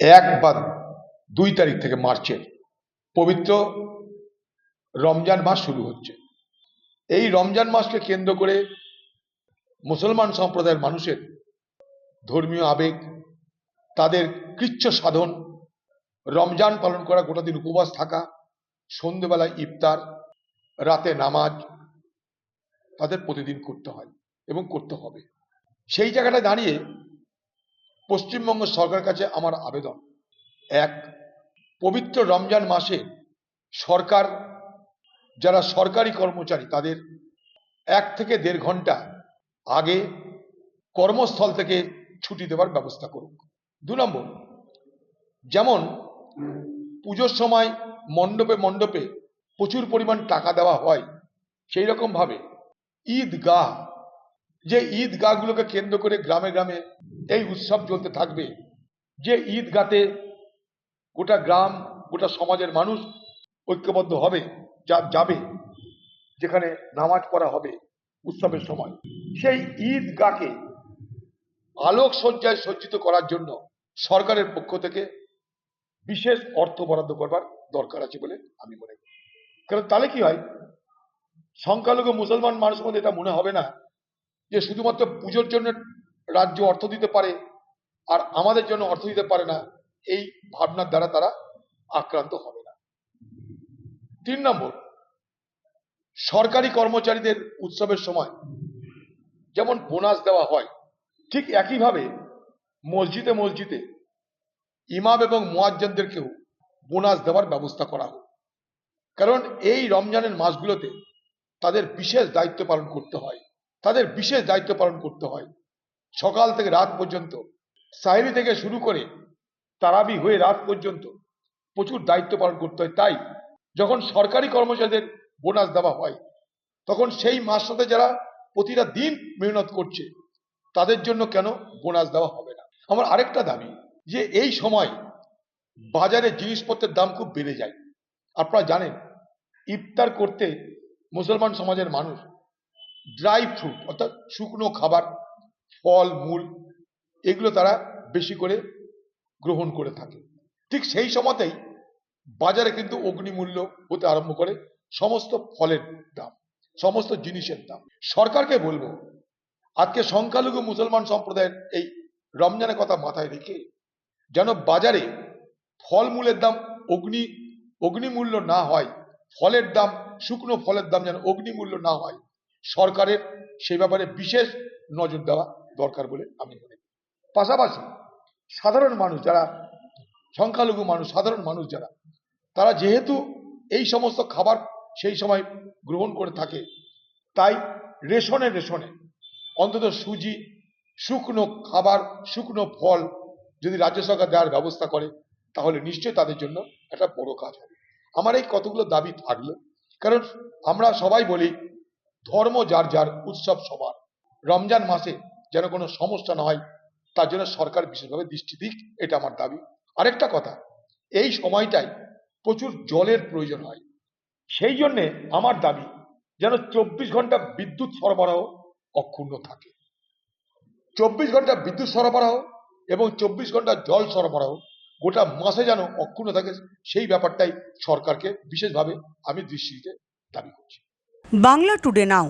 এক বা দুই তারিখ থেকে মার্চের পবিত্র রমজান মাস শুরু হচ্ছে। এই রমজান মাসকে কেন্দ্র করে মুসলমান সম্প্রদায়ের মানুষের ধর্মীয় আবেগ, তাদের কৃচ্ছ সাধন, রমজান পালন করা, গোটা দিন উপবাস থাকা, সন্ধেবেলা ইফতার, রাতে নামাজ, তাদের প্রতিদিন করতে হয় এবং করতে হবে। সেই জায়গাটা দাঁড়িয়ে পশ্চিমবঙ্গ সরকার কাছে আমার আবেদন। এক, পবিত্র রমজান মাসে সরকার, যারা সরকারি কর্মচারী, তাদের এক থেকে দেড় ঘণ্টা আগে কর্মস্থল থেকে ছুটি দেওয়ার ব্যবস্থা করুক। দু নম্বর, যেমন পুজোর সময় মণ্ডপে মণ্ডপে প্রচুর পরিমাণ টাকা দেওয়া হয় সেই রকম ভাবে ঈদগাহ যে ঈদগাহগুলোকে কেন্দ্র করে গ্রামে গ্রামে এই উৎসব চলতে থাকবে, যে ঈদগাতে গোটা গ্রাম, গোটা সমাজের মানুষ ঐক্যবদ্ধ হবে, যা যাবে, যেখানে নামাজ পড়া হবে উৎসবের সময়। সেই ঈদগাহকে আলোক সজ্জায় সজ্জিত করার জন্য সরকারের পক্ষ থেকে বিশেষ অর্থ বরাদ্দ করবার দরকার আছে বলে আমি মনে করি। কারণ তাহলে কি হয়? সংখ্যালঘু মুসলমান মানুষের মধ্যে এটা মনে হবে না যে শুধুমাত্র পুজোর জন্য রাজ্য অর্থ দিতে পারে আর আমাদের জন্য অর্থ দিতে পারে না, এই ভাবনার দ্বারা তারা আক্রান্ত হবে না। তিন নম্বর, সরকারি কর্মচারীদের উৎসবের সময় যেমন বোনাস দেওয়া হয়, ঠিক একইভাবে মসজিদে মসজিদে ইমাম এবং মোয়াজ্জেনদেরকেও বোনাস দেওয়ার ব্যবস্থা করা হোক। কারণ এই রমজানের মাসগুলোতে তাদের বিশেষ দায়িত্ব পালন করতে হয়। তাদের বিশেষ দায়িত্ব পালন করতে হয়। সকাল থেকে রাত পর্যন্ত সাহেরি থেকে শুরু করে তারাবি হয়ে রাত পর্যন্ত প্রচুর দায়িত্ব পালন করতে হয়। তাই যখন সরকারি কর্মচারীদের বোনাস দেওয়া হয়, তখন সেই মাসটাতে যারা প্রতিটা দিন মেহনত করছে, তাদের জন্য কেন বোনাস দেওয়া হবে না? আমার আরেকটা দাবি যে এই সময় বাজারে জিনিসপত্রের দাম খুব বেড়ে যায়। আপনারা জানেন, ইফতার করতে মুসলমান সমাজের মানুষ ড্রাই ফ্রুট অর্থাৎ শুকনো খাবার, ফল, মূল, এগুলো তারা বেশি করে গ্রহণ করে থাকে। ঠিক সেই সময়তেই বাজারে কিন্তু অগ্নিমূল্য হতে আরম্ভ করে সমস্ত ফলের দাম, সমস্ত জিনিসের দাম। সরকারকে বলব, আজকে সংখ্যালঘু মুসলমান সম্প্রদায়ের এই রমজানের কথা মাথায় রেখে যেন বাজারে ফলমূলের দাম অগ্নি, অগ্নিমূল্য না হয়, ফলের দাম, শুকনো ফলের দাম যেন অগ্নিমূল্য না হয় সরকারের সেই ব্যাপারে বিশেষ নজর দেওয়া দরকার বলে আমি মনে করি। পাশাপাশি সাধারণ মানুষ যারা, সংখ্যালঘু মানুষ, সাধারণ মানুষ যারা, তারা যেহেতু এই সমস্ত খাবার সেই সময় গ্রহণ করে থাকে, তাই রেশনে রেশনে অন্তত সুজি, শুকনো খাবার, শুকনো ফল যদি রাজ্য সরকার দেওয়ার ব্যবস্থা করে, তাহলে নিশ্চয়ই তাদের জন্য একটা বড় কাজ হবে। আমার এই কতগুলো দাবি থাকল, কারণ আমরা সবাই বলি ধর্ম যার যার উৎসব সবার। রমজান মাসে যেন কোনো সমস্যা না হয়, তার জন্য সরকার বিশেষভাবে দৃষ্টি দিক, এটা আমার দাবি। আরেকটা কথা, এই সময়টাই প্রচুর জলের প্রয়োজন হয়। সেই জন্যে আমার দাবি যেন চব্বিশ ঘণ্টা বিদ্যুৎ সরবরাহ অক্ষুণ্ণ থাকে। চব্বিশ ঘণ্টা বিদ্যুৎ সরবরাহ এবং চব্বিশ ঘণ্টা জল সরবরাহ গোটা মাসে যেন অক্ষুণ্ণ থাকে, সেই ব্যাপারটাই সরকারকে বিশেষভাবে আমি দৃষ্টি দিতে দাবি করছি। Bangla today now.